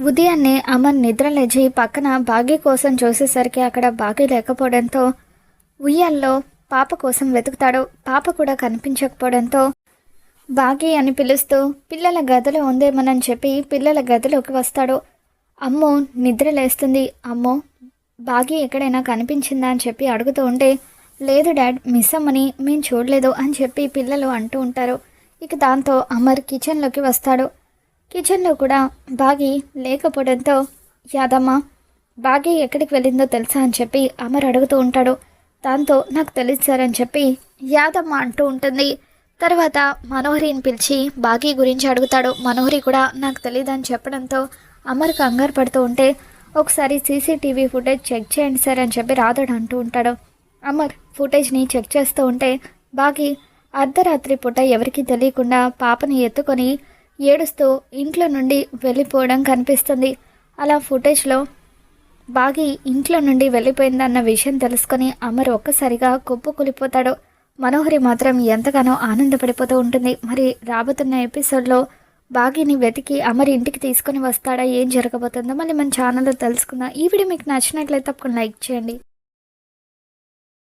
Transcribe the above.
ఉదయాన్నే అమర్ నిద్ర లేచి పక్కన బాగీ కోసం చూసేసరికి అక్కడ బాగీ లేకపోవడంతో ఉయ్యాల్లో పాప కోసం వెతుకుతాడు. పాప కూడా కనిపించకపోవడంతో బాగీ అని పిలుస్తూ పిల్లల గదిలో ఉందేమనని చెప్పి పిల్లల గదిలోకి వస్తాడు. అమ్మో నిద్ర లేస్తుంది. అమ్మో బాగీ ఎక్కడైనా కనిపించిందా అని చెప్పి అడుగుతూ ఉంటే లేదు డాడ్ మిస్ అమ్మని మేము చూడలేదు అని చెప్పి పిల్లలు అంటూ ఉంటారు. ఇక దాంతో అమర్ కిచెన్లోకి వస్తాడు. కిచెన్లో కూడా బాగి లేకపోవడంతో యాదమ్మ బాగి ఎక్కడికి వెళ్ళిందో తెలుసా? అని చెప్పి అమర్ అడుగుతూ ఉంటాడు. దాంతో నాకు తెలుసు సార్ అని చెప్పి యాదమ్మ అంటూ ఉంటుంది. తర్వాత మనోహరిని పిలిచి బాగి గురించి అడుగుతాడు. మనోహరి కూడా నాకు తెలియదు అని చెప్పడంతో అమర్ కంగారు పడుతూ ఉంటే ఒకసారి సీసీటీవీ ఫుటేజ్ చెక్ చేయండి సార్ అని చెప్పి రాధోడు అంటూ ఉంటాడు. అమర్ ఫుటేజ్ని చెక్ చేస్తూ ఉంటే బాగి అర్ధరాత్రి పూట ఎవరికీ తెలియకుండా పాపని ఎత్తుకొని ఏడుస్తూ ఇంట్లో నుండి వెళ్ళిపోవడం కనిపిస్తుంది. అలా ఫుటేజ్లో బాగి ఇంట్లో నుండి వెళ్ళిపోయిందన్న విషయం తెలుసుకొని అమర్ ఒక్కసారిగా కుప్పకూలిపోతాడు మనోహరి మాత్రం ఎంతగానో ఆనందపడిపోతూ ఉంటుంది. మరి రాబోతున్న ఎపిసోడ్లో బాగిని వెతికి అమర్ ఇంటికి తీసుకొని వస్తాడా? ఏం జరగబోతుందో మళ్ళీ మన ఛానల్లో తెలుసుకుందాం. ఈ వీడియో మీకు నచ్చినట్లయితే తప్పకుండా లైక్ చేయండి.